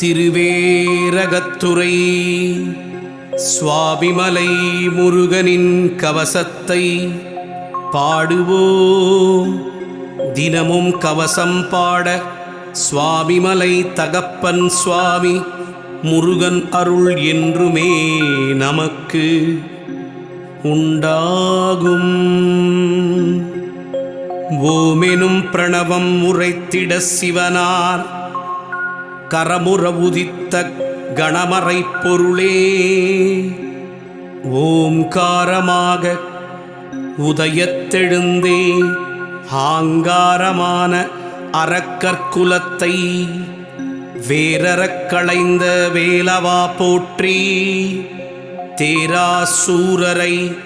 திருவேரகத்துறை சுவாபிமலை முருகனின் கவசத்தை பாடுவோம். தினமும் கவசம் பாட சுவாமிமலை தகப்பன் சுவாமி முருகன் அருள் என்றுமே நமக்கு உண்டாகும். ஓமெனும் பிரணவம் உரைத்திட சிவனார். கரமுற உதித்த கணமறை பொருளே. ஓம்காரமாக உதயத்தெழுந்தே. ஆங்காரமான அறக்கற்குலத்தை வேரறக் களைந்த வேலவா போற்றி. தேராசூரரை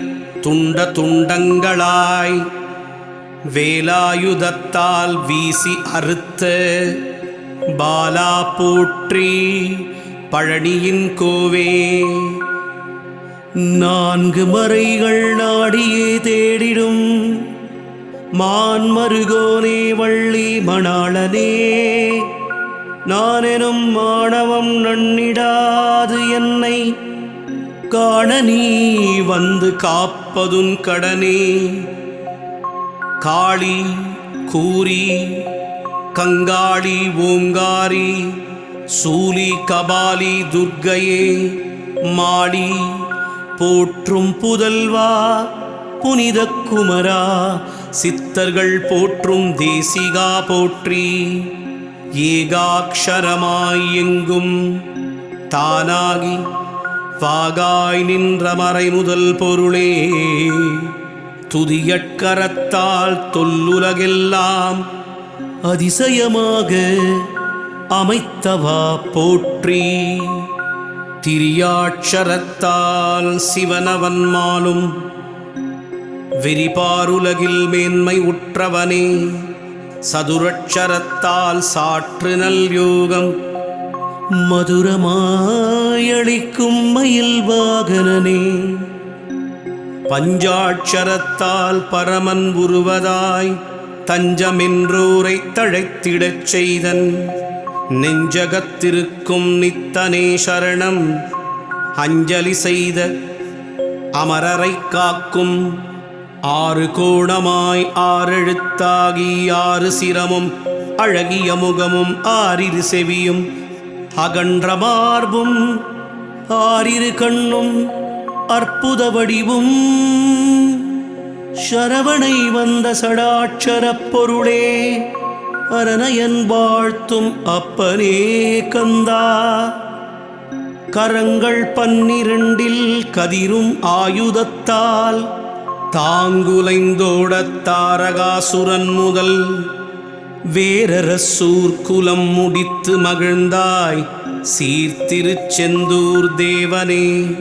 துண்ட துண்டங்களாய் வேலாயுதத்தால் வீசி அறுத்து பாலா போற்றி பழனியின் கோவே. நான்கு மறைகள் நாடியே தேடிடும் மான்மருகோனே வள்ளி மணாளனே. நானெனும் மாணவம் நன்னிடாது என்னை காண நீ வந்து காப்பதுன் கடனே. காளி கூரி கங்காளி ஓங்காரி சூலி கபாலி துர்கையே மாடி போற்றும் புதல்வா புனித குமரா சித்தர்கள் போற்றும் தேசிகா போற்றி ஏகாக்ஷரமாய் எங்கும் தானாகி வாகாய் நின்ற மறை முதல் பொருளே. துதியட்கரத்தால் தொல்லுலகெல்லாம் அதிசயமாக அமைத்தவா போற்றி. திரியாட்சரத்தால் சிவனவன் மாலும் விரிபாருலகில் மேன்மை உற்றவனே. சதுரட்சரத்தால் சாற்று நல் யோகம் மதுரமாயளிக்கும் மயில் வாகனனே பஞ்சாட்சரத்தால் பரமன் உருவதாய் தஞ்சமின்றோரை தழைத்திடச் செய்தன். நெஞ்சகத்திருக்கும் நித்தனே சரணம். அஞ்சலி செய்த அமரரை காக்கும் ஆறு கோணமாய் ஆறெழுத்தாகி ஆறு சிரமும் அழகிய முகமும் ஆறிரு செவியும் அகன்ற மார்பும் ஆறிரு கண்ணும் அற்புத வடிவும். சரவணை வந்த சடாட்சரப் பொருளே அரணயன் வாழ்த்தும் அப்பனே கந்தா. கரங்கள் பன்னிரண்டில் கதிரும் ஆயுதத்தால் தாங்குலைந்தோட தாரகாசுரன் முதல். வேரரசூர் குலம் முடித்து மகிழ்ந்தாய் சீர்திருச்செந்தூர் தேவனே.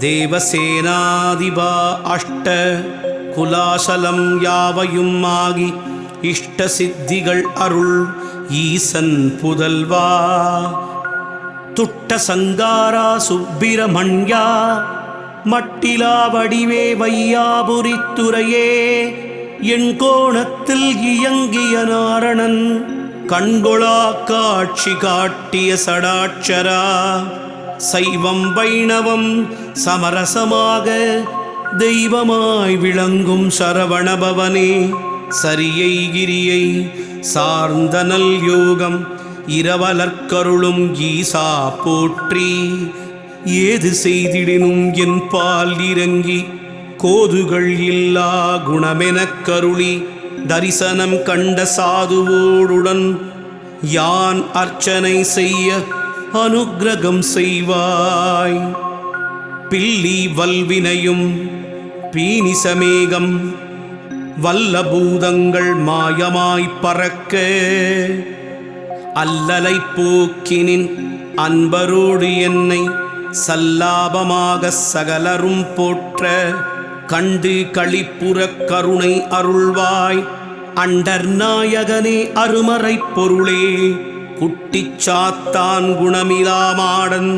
தேவசேனாதிபா அஷ்ட குலாசலம் யாவையும் ஆகி இஷ்ட சித்திகள் அருள் ஈசன் புதல்வா. துட்ட சங்காரா சுப்பிரமண்யா மட்டிலா வடிவே வையாபுரித்துறையே என் கோணத்தில் இயங்கிய நாரணன் கண்கொளா காட்சி காட்டிய சடாட்சரா. சைவம் வைணவம் சமரசமாக தெய்வமாய் விளங்கும் சரவணபவனே சரியை கிரியை சார்ந்த நல் யோகம் இரவலற்கருளும் ஈசா போற்றி. ஏது செய்திடினும் என் பால் இறங்கி கோதுகள் இல்லா குணமெனக் கருளி. தரிசனம் கண்ட சாதுவோடுடன் யான் அர்ச்சனை செய்ய அனுகிரகம் செய்வாய். பில்லி வல்வினையும் பீனிசமேகம் வல்ல பூதங்கள் மாயமாய் பறக்க. அல்லலை போக்கினின் அன்பரோடு என்னை சல்லாபமாக சகலரும் போற்ற. கண்டு களிப்புற கருணை அருள்வாய். அண்டர் நாயகனே அருமறைப் பொருளே. குட்டிச் சாத்தான் குணமிலாமாடன்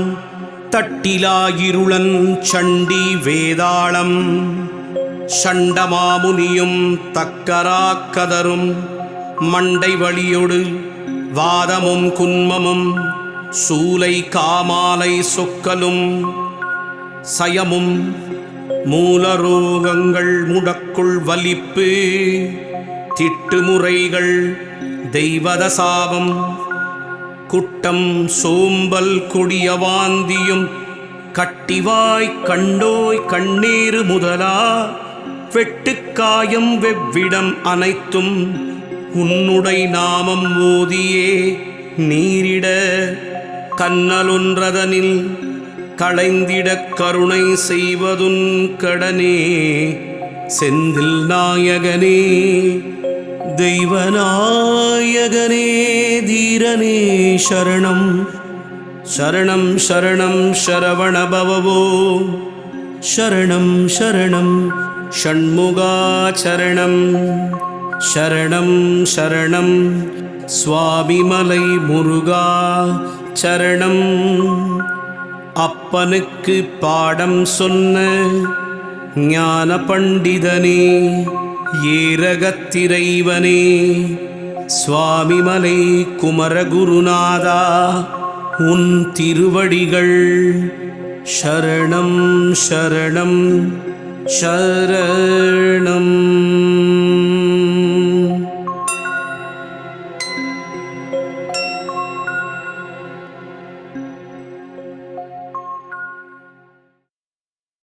தட்டிலாயிருளன் சண்டி வேதாளம். சண்டமாமுனியும் தக்கராக்கதரும் மண்டை வழியொடு வாதமும் குன்மமும் சூலை காமாலை சொக்கலும் சயமும் மூலரோகங்கள் முடக்குள் வலிப்பு திட்டுமுறைகள் தெய்வத சாபம் குட்டம் சோம்பல் கொடிய வாந்தியும் கட்டிவாய் கண்டோய் கண்ணீர் முதலா. வெட்டுக்காயம் வெவ்விடம் அனைத்தும் உன்னுடை நாமம் ஓதியே. நீரிட கண்ணலுன்றதனில் களைந்திடக் கருணை செய்வதுன் கடனே. செந்தில் நாயகனே தெய்வநாயகனே தீரனே சரணம் சரணம் சரணம் சரவணபவோ சரணம் சரணம் ஷண்முகாச்சரணம் சரணம் சரணம் சுவாமிமலை முருகா சரணம் அப்பனுக்கு பாடம் சொன்ன ஞான பண்டிதனே ஏரகத்திரைவனே சுவாமிமலை குமரகுருநாதா உன் திருவடிகள் சரணம் சரணம் சரணம்.